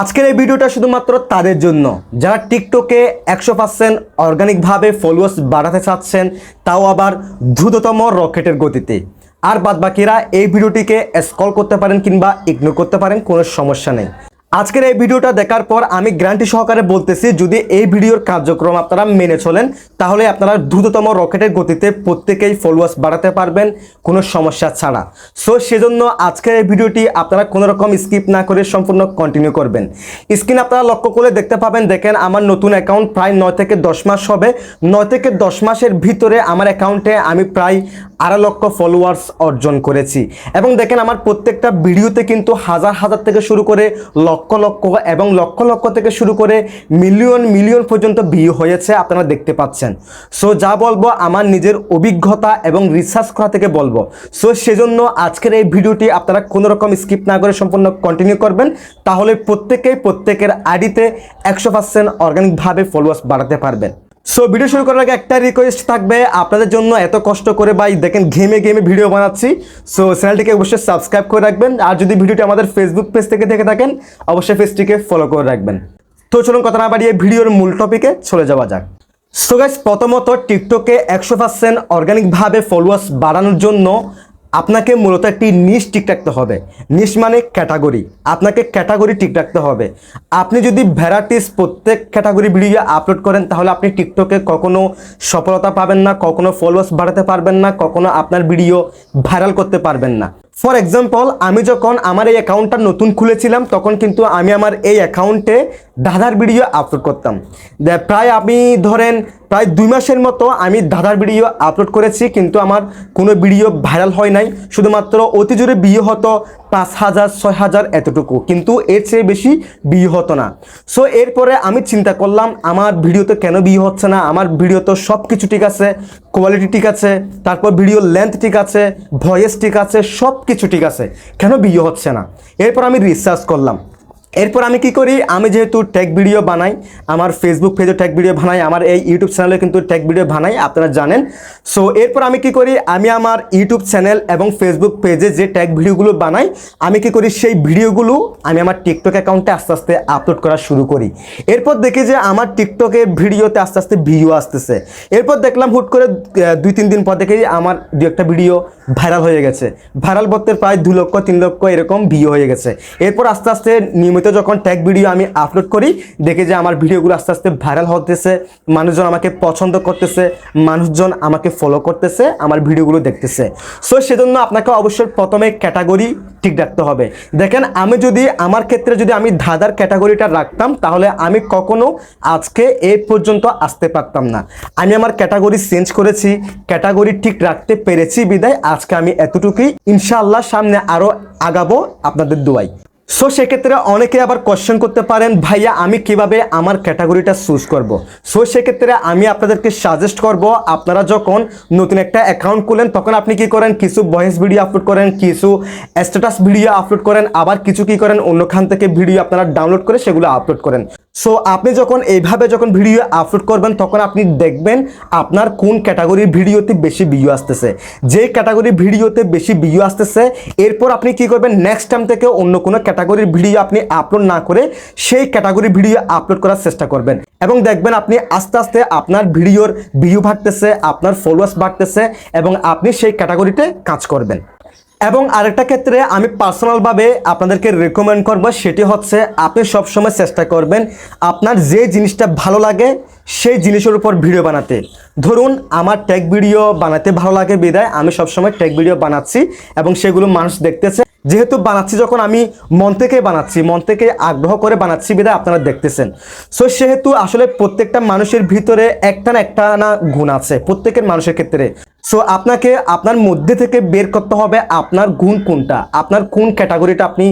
আজকের এই ভিডিওটা শুধুমাত্র তাদের জন্য। যারা টিকটকে একশো পার্সেন্ট অর্গানিকভাবে ফলোয়ার্স বাড়াতে চাচ্ছেন, তাও আবার দ্রুততম রকেটের গতিতে। আর বাদবাকিরা এই ভিডিওটিকে স্কল করতে পারেন কিংবা ইগনোর করতে পারেন, কোনো সমস্যা নেই। আজকের এই ভিডিওটা দেখার পর আমি গ্যারান্টি সহকারে বলতেছি, যদি এই ভিডিওর কার্যক্রম আপনারা মেনে চলেন, তাহলে আপনারা দ্রুততম রকেটের গতিতে প্রত্যেকেই ফলোয়ার্স বাড়াতে পারবেন, কোনো সমস্যা ছাড়া। সো সেজন্য আজকের এই ভিডিওটি আপনারা কোনো রকম স্কিপ না করে সম্পূর্ণ কন্টিনিউ করবেন। স্ক্রিন আপনারা লক্ষ্য করে দেখতে পাবেন, দেখেন আমার নতুন অ্যাকাউন্ট প্রায় নয় থেকে দশ মাস হবে। নয় থেকে দশ মাসের ভিতরে আমার অ্যাকাউন্টে আমি প্রায় আড়াই লক্ষ ফলোয়ার্স অর্জন করেছি। এবং দেখেন আমার প্রত্যেকটা ভিডিওতে কিন্তু হাজার হাজার থেকে শুরু করে লক্ষ লক্ষ লক্ষ এবং লক্ষ লক্ষ থেকে শুরু করে মিলিয়ন মিলিয়ন পর্যন্ত ভিউ হয়েছে আপনারা দেখতে পাচ্ছেন। সো যা বলব আমার নিজের অভিজ্ঞতা এবং রিসার্চ করা থেকে বলব। সো সেজন্য আজকের এই ভিডিওটি আপনারা কোনো রকম স্কিপ না করে সম্পূর্ণ কন্টিনিউ করবেন। তাহলে প্রত্যেকেই প্রত্যেকের আইডিতে একশো পার্সেন্ট অর্গানিকভাবে ফলোয়ার্স বাড়াতে পারবেন। সো ভিডিও শুরু করার আগে একটা রিকোয়েস্ট থাকবে। আপনাদের জন্য এত কষ্ট করে ভাই দেখেন ঘেমে ঘেমে ভিডিও বানাচ্ছি। সো চ্যানেলটিকে অবশ্যই সাবস্ক্রাইব করে রাখবেন। আর যদি ভিডিওটি আমাদের ফেসবুক পেজ থেকে দেখে থাকেন, অবশ্যই পেজটিকে ফলো করে রাখবেন। তো চলুন কথা না বাড়িয়ে ভিডিওর মূল টপিকে চলে যাওয়া যাক। সো গাইস প্রথমত টিকটকে একশো পার্সেন্ট অর্গানিকভাবে ফলোয়ার্স বাড়ানোর জন্য আপনাকে মূলত একটি নিশ ঠিক রাখতে হবে। নিশ মানে ক্যাটাগরি আপনাকে ক্যাটাগরি ঠিক রাখতে হবে। আপনি যদি ভ্যারাইটিস প্রত্যেক ক্যাটাগরি ভিডিও আপলোড করেন, তাহলে আপনি টিকটকে কখনো সফলতা পাবেন না, কখনো ফলোয়ার্স বাড়াতে পারবেন না, কখনো আপনার ভিডিও ভাইরাল করতে পারবেন না। ফর এক্সাম্পল আমি যখন আমার এই অ্যাকাউন্টটা নতুন খুলেছিলাম, তখন কিন্তু আমি আমার এই অ্যাকাউন্টে দাদার ভিডিও আপলোড করতাম। প্রায় আমি ধরেন প্রায় দুই মাসের মতো আমি দাদার ভিডিও আপলোড করেছি, কিন্তু আমার কোনো ভিডিও ভাইরাল হয় নাই। শুধুমাত্র অতি জোরে বিয়ে হতো পাঁচ হাজার, ছয় হাজার এতটুকু। কিন্তু এর চেয়ে বেশি বিয়ে হতো না। সো এরপরে আমি চিন্তা করলাম, আমার ভিডিওতে কেন বিয়ে হচ্ছে না? আমার ভিডিও তো সব কিছু ঠিক আছে। কোয়ালিটি ঠিক আছে, তারপর ভিডিও লেন্থ ঠিক আছে ভয়েস ঠিক আছে সব কিছু ঠিক আছে। কেন বিয়ে হচ্ছে না? এরপর আমি রিসার্চ করলাম। এরপর আমি কি করি? আমি যেহেতু টেক ভিডিও বানাই, আমার ফেসবুক পেজে টেক ভিডিও বানাই, আমার এই ইউটিউব চ্যানেলে কিন্তু টেক ভিডিও বানাই, আপনারা জানেন। সো এরপর আমি কি করি? আমি আমার ইউটিউব চ্যানেল এবং ফেসবুক পেজে যে টেক ভিডিওগুলো বানাই, আমি কি করি? সেই ভিডিওগুলো আমি আমার টিকটক অ্যাকাউন্টে আস্তে আস্তে আপলোড করা শুরু করি। এরপর দেখি যে আমার টিকটকে ভিডিওতে আস্তে আস্তে ভিউ আসতেছে। এরপর দেখলাম হুট করে দুই, তিন দিন পর দেখি আমার দু একটা ভিডিও ভাইরাল হয়ে গেছে। ভাইরাল বলতে প্রায় দু লক্ষ, তিন লক্ষ এরকম ভিউ হয়ে গেছে। এরপর আস্তে আস্তে নিয়মিত যখন ট্যাগ ভিডিও আমি আপলোড করি, দেখি যে আমার ভিডিওগুলো আস্তে আস্তে ভাইরাল হতেছে, মানুষজন আমাকে পছন্দ করতেছে, মানুষজন আমাকে ফলো করতেছে, আমার ভিডিওগুলো দেখতেছে। সো সেজন্য আপনাকে অবশ্যই প্রথমে ক্যাটাগরি ঠিক রাখতে হবে। দেখেন, আমি যদি, আমার ক্ষেত্রে যদি আমি ধাঁধার ক্যাটাগরিটা রাখতাম, তাহলে আমি কখনো আজকে এই পর্যন্ত আসতে পারতাম না। আমি আমার ক্যাটাগরি চেঞ্জ করেছি ক্যাটাগরি ঠিক রাখতে পেরেছি বিদায়। আজকে আমি এতটুকুই, ইনশাআল্লাহ সামনে আরও আগাবো আপনাদের দোয়াই সো সেক্ষেত্রে অনেকে আবার কোশ্চেন করতে পারেন, ভাইয়া, আমি কীভাবে আমার ক্যাটাগরিটা চুজ করব? সো সেক্ষেত্রে আমি আপনাদেরকে সাজেস্ট করব, আপনারা যখন নতুন একটা অ্যাকাউন্ট খুলেন, তখন আপনি কি করেন? কিছু ভয়েস ভিডিও আপলোড করেন, কিছু স্ট্যাটাস ভিডিও আপলোড করেন, আবার কিছু কি করেন? অন্যখান থেকে ভিডিও আপনারা ডাউনলোড করে সেগুলো আপলোড করেন। সো আপনি যখন এইভাবে যখন ভিডিও আপলোড করবেন, তখন আপনি দেখবেন আপনার কোন ক্যাটাগরির ভিডিওতে বেশি ভিউ আসতেছে। যে ক্যাটাগরির ভিডিওতে বেশি ভিউ আসতেছে, এরপর আপনি কি করবেন নেক্সট টাইম থেকে অন্য কোনো ক্যাটাগরির ভিডিও আপনি আপলোড না করে সেই ক্যাটাগরির ভিডিও আপলোড করার চেষ্টা করবেন। এবং দেখবেন আপনি আস্তে আস্তে আপনার ভিডিওর ভিউ বাড়তেছে, আপনার ফলোয়ার্স বাড়তেছে, এবং আপনি সেই ক্যাটাগরিতে কাজ করবেন। এবং আরেকটা ক্ষেত্রে আমি পার্সোনালভাবে আপনাদেরকে রেকমেন্ড করব, সেটি হচ্ছে আপনি সবসময় চেষ্টা করবেন আপনার যে জিনিসটা ভালো লাগে সেই জিনিসের উপর ভিডিও বানাতে। ধরুন, আমার টেক ভিডিও বানাতে ভালো লাগে বিদায়, আমি সবসময় টেক ভিডিও বানাচ্ছি এবং সেগুলো মানুষ দেখতেছে। যেহেতু বানাচ্ছি যখন আমি মন থেকে বানাচ্ছি, মন থেকে আগ্রহ করে বানাচ্ছি বিদায়, আপনারা দেখতেছেন। সো সেহেতু আসলে প্রত্যেকটা মানুষের ভিতরে একটা না একটা না গুণ আছে, প্রত্যেকের মানুষের ক্ষেত্রে। সো আপনাকে আপনার মধ্যে থেকে বের করতে হবে আপনার গুণ কোনটা, আপনার কোন ক্যাটাগরিটা আপনি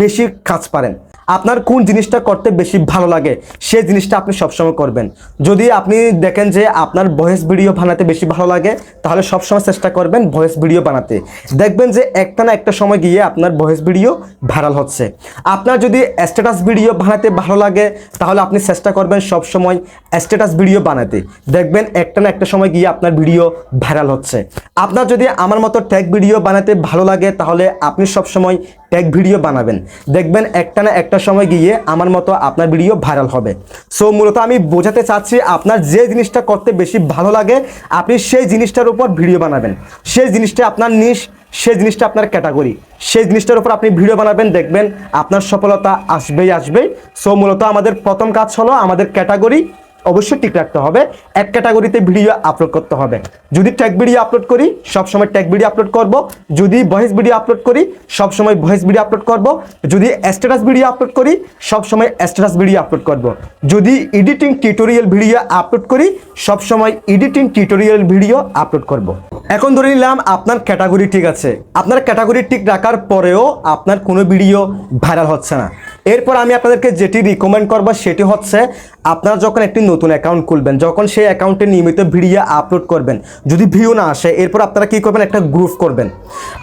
বেশি কাজ পারেন। আপনার কোন জিনিসটা করতে বেশি ভালো লাগে সেই জিনিসটা আপনি সবসময় করবেন। যদি আপনি দেখেন যে আপনার ভয়েস ভিডিও বানাতে বেশি ভালো লাগে, তাহলে সবসময় চেষ্টা করবেন ভয়েস ভিডিও বানাতে। দেখবেন যে একটা না একটা সময় গিয়ে আপনার ভয়েস ভিডিও ভাইরাল হচ্ছে। আপনার যদি স্ট্যাটাস ভিডিও বানাতে ভালো লাগে, তাহলে আপনি চেষ্টা করবেন সবসময় স্ট্যাটাস ভিডিও বানাতে। দেখবেন একটা না একটা সময় গিয়ে আপনার ভিডিও ভাইরাল হচ্ছে। আপনার যদি আমার মতো ট্যাগ ভিডিও বানাতে ভালো লাগে, তাহলে আপনি সবসময় ট্যাগ ভিডিও বানাবেন। দেখবেন একটা না একটা সময় গিয়ে আমার মতো আপনার ভিডিও ভাইরাল হবে। সো মূলত আমি বোঝাতে চাচ্ছি আপনার যে জিনিসটা করতে বেশি ভালো লাগে, আপনি সেই জিনিসটার উপর ভিডিও বানাবেন। সেই জিনিসটা আপনার নিশ সেই জিনিসটা আপনার ক্যাটাগরি সেই জিনিসটার উপর আপনি ভিডিও বানাবেন, দেখবেন আপনার সফলতা আসবেই আসবেই। সো মূলত আমাদের প্রথম কাজ হলো আমাদের ক্যাটাগরি অবশ্যই ঠিক রাখতে হবে। এক ক্যাটাগরিতে ভিডিও আপলোড করতে হবে। যদি ট্যাগ ভিডিও আপলোড করি, সবসময় ট্যাগ ভিডিও আপলোড করব। যদি ভয়েস ভিডিও আপলোড করি, সবসময় ভয়েস ভিডিও আপলোড করব। যদি স্ট্যাটাস ভিডিও আপলোড করি, সবসময় স্ট্যাটাস ভিডিও আপলোড করব। যদি এডিটিং টিউটোরিয়াল ভিডিও আপলোড করি, সবসময় এডিটিং টিউটোরিয়াল ভিডিও আপলোড করব। এখন ধরে নিলাম আপনার ক্যাটাগরি ঠিক আছে। আপনার ক্যাটাগরি ঠিক রাখার পরেও আপনার কোনো ভিডিও ভাইরাল হচ্ছে না। এরপর আমি আপনাদেরকে যেটি রিকমেন্ড করব সেটি হচ্ছে, আপনারা যখন একটি নতুন অ্যাকাউন্ট খুলবেন, যখন সেই অ্যাকাউন্টে নিয়মিত ভিডিও আপলোড করবেন, যদি ভিউ না আসে, এরপর আপনারা কি করবেন? একটা গ্রুপ করবেন।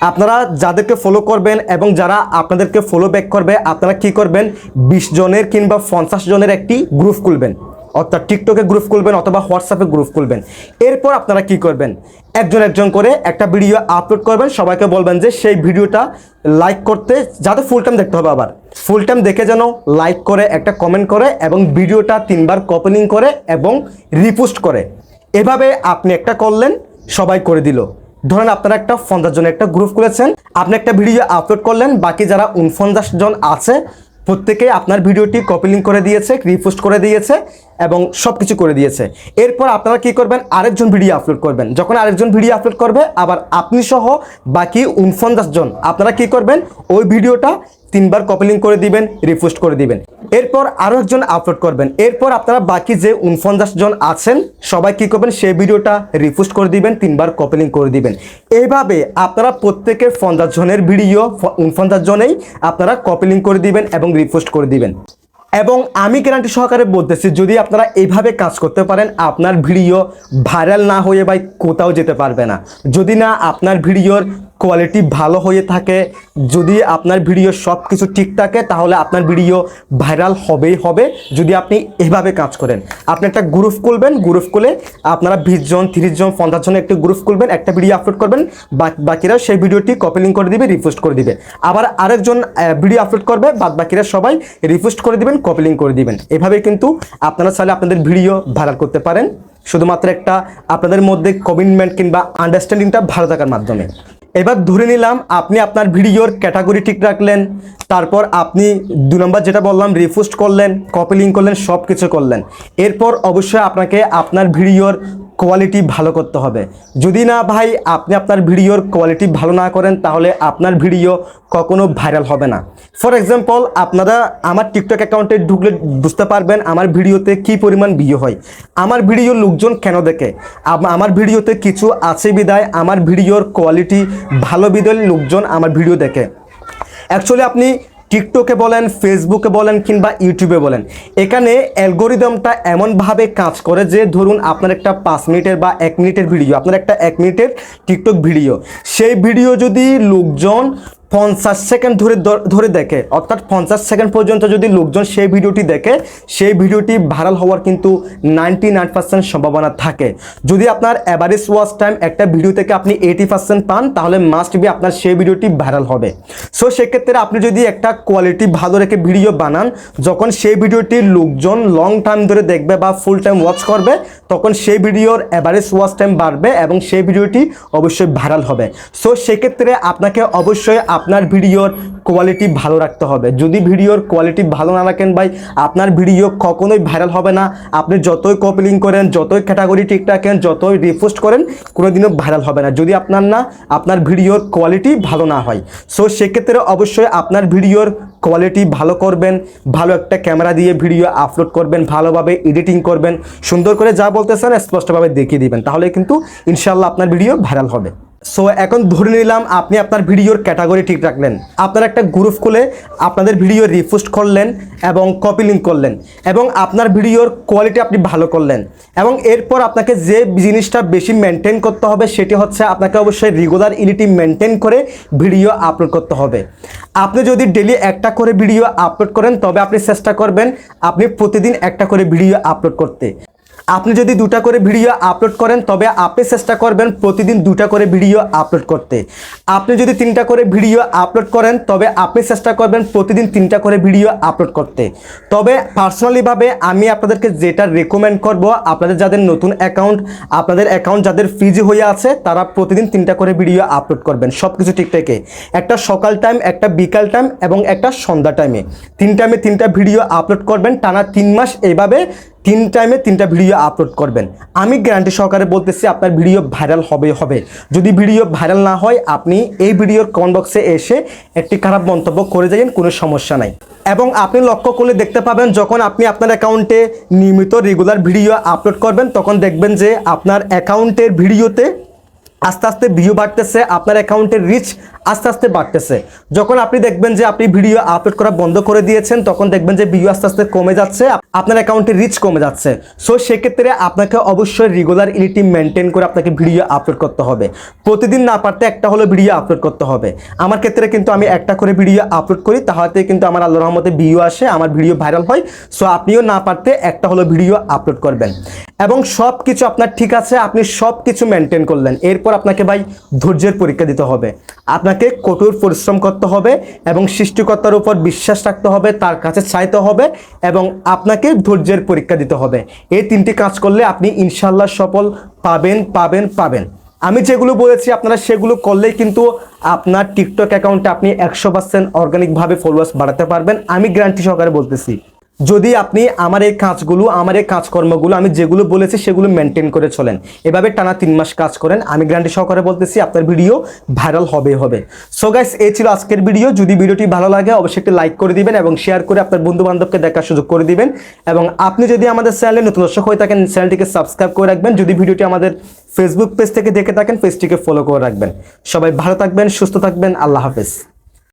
আপনারা যাদেরকে ফলো করবেন এবং যারা আপনাদেরকে ফলো ব্যাক করবে, আপনারা কি করবেন? বিশ জনের কিংবা পঞ্চাশ জনের একটি গ্রুপ খুলবেন। অর্থাৎ টিকটকে গ্রুপ খুলবেন অথবা হোয়াটসঅ্যাপে গ্রুপ খুলবেন। এরপর আপনারা কি করবেন? একজন একজন করে একটা ভিডিও আপলোড করবেন। সবাইকে বলবেন যে সেই ভিডিওটা লাইক করতে, যাতে ফুল টাইম দেখতে হবে আবার। ফুল টাইম দেখে যেন লাইক করে, একটা কমেন্ট করে এবং ভিডিওটা তিনবার কপেলিং করে এবং রিপোস্ট করে। এভাবে আপনি একটা করলেন, সবাই করে দিল। ধরেন আপনারা একটা পঞ্চাশ জনের একটা গ্রুপ খুলেছেন, আপনি একটা ভিডিও আপলোড করলেন, বাকি যারা উনপঞ্চাশ জন আছে, প্রত্যেকে আপনার ভিডিওটি কপি লিঙ্ক করে দিয়েছে রিপোস্ট করে দিয়েছে এবং সব কিছু করে দিয়েছে। এরপর আপনারা কি করবেন? আরেকজন ভিডিও আপলোড করবেন। যখন আরেকজন ভিডিও আপলোড করবে, আবার আপনি সহ বাকি উনপঞ্চাশ জন, আপনারা কি করবেন? ওই ভিডিওটা তিনবার কপিলিং করে দিবেন রিপোস্ট করে দিবেন। এরপর আরও একজন আপলোড করবেন। এরপর আপনারা বাকি যে উনপঞ্চাশ জন আছেন, সবাই কি করবেন? সেই ভিডিওটা রিপোস্ট করে দিবেন, তিনবার কপি লিঙ্ক করে দিবেন। এইভাবে আপনারা প্রত্যেকে পঞ্চাশ জনের ভিডিও, উনপঞ্চাশ জনেই আপনারা কপি লিঙ্ক করে দিবেন এবং রিপোস্ট করে দিবেন। এবং আমি গ্যারান্টি সহকারে বলতেছি, যদি আপনারা এইভাবে কাজ করতে পারেন, আপনার ভিডিও ভাইরাল না হয়ে ভাই কোথাও যেতে পারবে না। যদি না, আপনার ভিডিওর কোয়ালিটি ভালো হয়ে থাকে। যদি আপনার ভিডিও সব কিছু ঠিক থাকে, তাহলে আপনার ভিডিও ভাইরাল হবেই হবে, যদি আপনি এভাবে কাজ করেন। আপনি একটা গ্রুপ খুলবেন গ্রুপ খুলে আপনারা বিশ জন, তিরিশ জন, পঞ্চাশ জন একটি গ্রুপ খুলবেন, একটা ভিডিও আপলোড করবেন বাক- বাকিরা সেই ভিডিওটি কপি লিঙ্ক করে দিবে রিপোস্ট করে দিবে। আবার আরেকজন ভিডিও আপলোড করবে, বাদ বাকিরা সবাই রিপোস্ট করে দিবেন কপি লিঙ্ক করে দিবেন। এভাবে কিন্তু আপনারা চাইলে আপনাদের ভিডিও ভাইরাল করতে পারেন। শুধুমাত্র একটা আপনাদের মধ্যে কমিটমেন্ট কিংবা আন্ডারস্ট্যান্ডিংটা ভালো থাকার মাধ্যমে। এবার ধরে নিলাম আপনি আপনার ভিডিওর ক্যাটাগরি ঠিক রাখলেন, তারপর আপনি দু নম্বর যেটা বললাম রিপোস্ট করলেন কপি লিঙ্ক করলেন সব কিছু করলেন। এরপর অবশ্যই আপনাকে আপনার ভিডিওর কোয়ালিটি ভালো করতে হবে। যদি না ভাই, আপনি আপনার ভিডিওর কোয়ালিটি ভালো না করেন, তাহলে আপনার ভিডিও কখনো ভাইরাল হবে না। ফর এক্সাম্পল আপনারা আমার টিকটক অ্যাকাউন্টে ঢুকলে বুঝতে পারবেন আমার ভিডিওতে কি পরিমাণ ভিউ হয়। আমার ভিডিও লোকজন কেন দেখে? আমার ভিডিওতে কিছু আছে বিদায় আমার ভিডিওর কোয়ালিটি ভালো বিদায় লোকজন আমার ভিডিও দেখে। অ্যাকচুয়ালি আপনি টিকটকে বলেন ফেসবুকে বলেন কিংবা ইউটিউবে বলেন, এখানে অ্যালগোরিদমটা এমনভাবে কাজ করে যে ধরুন আপনার একটা পাঁচ মিনিটের বা এক মিনিটের ভিডিও, আপনার একটা এক মিনিটের টিকটক ভিডিও। সেই ভিডিও যদি লোকজন পঞ্চাশ সেকেন্ড ধরে ধরে দেখে। অর্থাৎ পঞ্চাশ সেকেন্ড পর্যন্ত যদি লোকজন সেই ভিডিওটি দেখে, সেই ভিডিওটি ভাইরাল হওয়ার কিন্তু নাইনটি নাইন পার্সেন্ট সম্ভাবনা থাকে। যদি আপনার অ্যাভারেজ ওয়াচ টাইম একটা ভিডিও থেকে আপনি এইটি পার্সেন্ট পান, তাহলে মাস্ট বি আপনার সেই ভিডিওটি ভাইরাল হবে। সো সেক্ষেত্রে আপনি যদি একটা কোয়ালিটি ভালো রেখে ভিডিও বানান, যখন সেই ভিডিওটি লোকজন লং টাইম ধরে দেখবে বা ফুল টাইম ওয়াচ করবে, তখন সেই ভিডিওর অ্যাভারেজ ওয়াচ টাইম বাড়বে এবং সেই ভিডিওটি অবশ্যই ভাইরাল হবে। সো সেক্ষেত্রে আপনাকে অবশ্যই আপনার ভিডিওর কোয়ালিটি ভালো রাখতে হবে। যদি ভিডিওর কোয়ালিটি ভালো না রাখেন ভাই, আপনার ভিডিও কখনোই ভাইরাল হবে না। আপনি যতই কপি লিঙ্ক করেন, যতই ক্যাটাগরি ঠিক রাখেন, যতই রিপোস্ট করেন, কোনোদিনও ভাইরাল হবে না। যদি আপনার না, আপনার ভিডিওর কোয়ালিটি ভালো না হয়। সো সেক্ষেত্রে অবশ্যই আপনার ভিডিওর কোয়ালিটি ভালো করবেন, ভালো একটা ক্যামেরা দিয়ে ভিডিও আপলোড করবেন, ভালোভাবে এডিটিং করবেন, সুন্দর করে যা বলতেছেন স্পষ্টভাবে দেখিয়ে দিবেন। তাহলে কিন্তু ইনশাল্লাহ আপনার ভিডিও ভাইরাল হবে। সো এখন ধরে নিলাম আপনি আপনার ভিডিওর ক্যাটাগরি ঠিক রাখলেন। আপনার একটা গ্রুপ খুলে আপনাদের ভিডিও রিপোস্ট করলেন এবং কপি লিঙ্ক করলেন এবং আপনার ভিডিওর কোয়ালিটি আপনি ভালো করলেন এবং এরপর আপনাকে যে জিনিসটা বেশি মেনটেন করতে হবে সেটি হচ্ছে আপনাকে অবশ্যই রেগুলার ইলিটি মেনটেন করে ভিডিও আপলোড করতে হবে। আপনি যদি ডেলি একটা করে ভিডিও আপলোড করেন, তবে আপনি চেষ্টা করবেন আপনি প্রতিদিন একটা করে ভিডিও আপলোড করতে। আপনি যদি দুটা করে ভিডিও আপলোড করেন, তবে আপনি চেষ্টা করবেন প্রতিদিন দুটা করে ভিডিও আপলোড করতে। আপনি যদি তিনটা করে ভিডিও আপলোড করেন, তবে আপনি চেষ্টা করবেন প্রতিদিন তিনটা করে ভিডিও আপলোড করতে। তবে পার্সোনালিভাবে আমি আপনাদেরকে যেটা রেকমেন্ড করব, আপনাদের যাদের নতুন অ্যাকাউন্ট আপনাদের অ্যাকাউন্ট যাদের ফ্রিজি হয়ে আছে, তারা প্রতিদিন তিনটা করে ভিডিও আপলোড করবেন সব কিছু ঠিকঠাকে একটা সকাল টাইম একটা বিকাল টাইম এবং একটা সন্ধ্যা টাইমে তিন টাইমে তিনটা ভিডিও আপলোড করবেন, টানা তিন মাস এইভাবে তিন টাইমে তিনটা ভিডিও আপলোড করবেন। আমি গ্যারান্টি সহকারে বলতেছি, আপনার ভিডিও ভাইরাল হবে হবে। যদি ভিডিও ভাইরাল না হয়, আপনি এই ভিডিওর কমেন্ট বক্সে এসে একটি খারাপ মন্তব্য করে যাবেন, কোনো সমস্যা নাই। এবং আপনি লক্ষ্য করলে দেখতে পাবেন, যখন আপনি আপনার অ্যাকাউন্টে নিয়মিত রেগুলার ভিডিও আপলোড করবেন, তখন দেখবেন যে আপনার অ্যাকাউন্টের ভিডিওতে আস্তে আস্তে ভিউ বাড়তেছে, আপনার অ্যাকাউন্টের রিচ আস্তে আস্তে বাড়তেছে। যখন আপনি দেখবেন যে আপনি ভিডিও আপলোড করা বন্ধ করে দিয়েছেন, তখন দেখবেন যে ভিউ আস্তে আস্তে কমে যাচ্ছে আপনার অ্যাকাউন্টের রিচ কমে যাচ্ছে। সো সেক্ষেত্রে আপনাকে অবশ্যই রেগুলার ইলিটি মেনটেন করে আপনাকে ভিডিও আপলোড করতে হবে। প্রতিদিন না পারতে একটা হলো ভিডিও আপলোড করতে হবে। আমার ক্ষেত্রে কিন্তু আমি একটা করে ভিডিও আপলোড করি তাহলে কিন্তু আমার আল্লাহ রহমতে ভিউ আসে, আমার ভিডিও ভাইরাল হয়। সো আপনিও না পারতে একটা হলো ভিডিও আপলোড করবেন। এবং সব কিছু আপনার ঠিক আছে, আপনি সব কিছু মেনটেন করলেন। এরপর আপনাকে ভাই ধৈর্যের পরীক্ষা দিতে হবে। আপনাকে কঠোর পরিশ্রম করতে হবে এবং সৃষ্টিকর্তার উপর বিশ্বাস রাখতে হবে, তার কাছে চাইতে হবে এবং আপনাকে ধৈর্যের পরীক্ষা দিতে হবে। এই তিনটি কাজ করলে আপনি ইনশাল্লাহ সফল পাবেন পাবেন পাবেন। আমি যেগুলো বলেছি, আপনারা সেগুলো করলেই কিন্তু আপনার টিকটক অ্যাকাউন্টে আপনি একশো পার্সেন্ট অর্গানিকভাবে ফলোয়ার্স বাড়াতে পারবেন। আমি গ্যারান্টি সহকারে বলতেছি। যদি আপনি আমার এই কাজগুলো, আমার এই কাজকর্মগুলো, আমি যেগুলো বলেছি সেগুলো মেনটেন করে চলেন। এভাবে টানা তিন মাস কাজ করেন। আমি গ্যারান্টি সহকারে বলতেছি, আপনার ভিডিও ভাইরাল হবে হবে। সো গাইস এই ছিল আজকের ভিডিও যদি ভিডিওটি ভালো লাগে, অবশ্যই একটি লাইক করে দিবেন এবং শেয়ার করে আপনার বন্ধু বান্ধবকে দেখার সুযোগ করে দিবেন। এবং আপনি যদি আমাদের চ্যানেলে নতুন দর্শক হয়ে থাকেন চ্যানেলটিকে সাবস্ক্রাইব করে রাখবেন। যদি ভিডিওটি আমাদের ফেসবুক পেজ থেকে দেখে থাকেন পেজটিকে ফলো করে রাখবেন। সবাই ভালো থাকবেন, সুস্থ থাকবেন। আল্লাহ হাফেজ।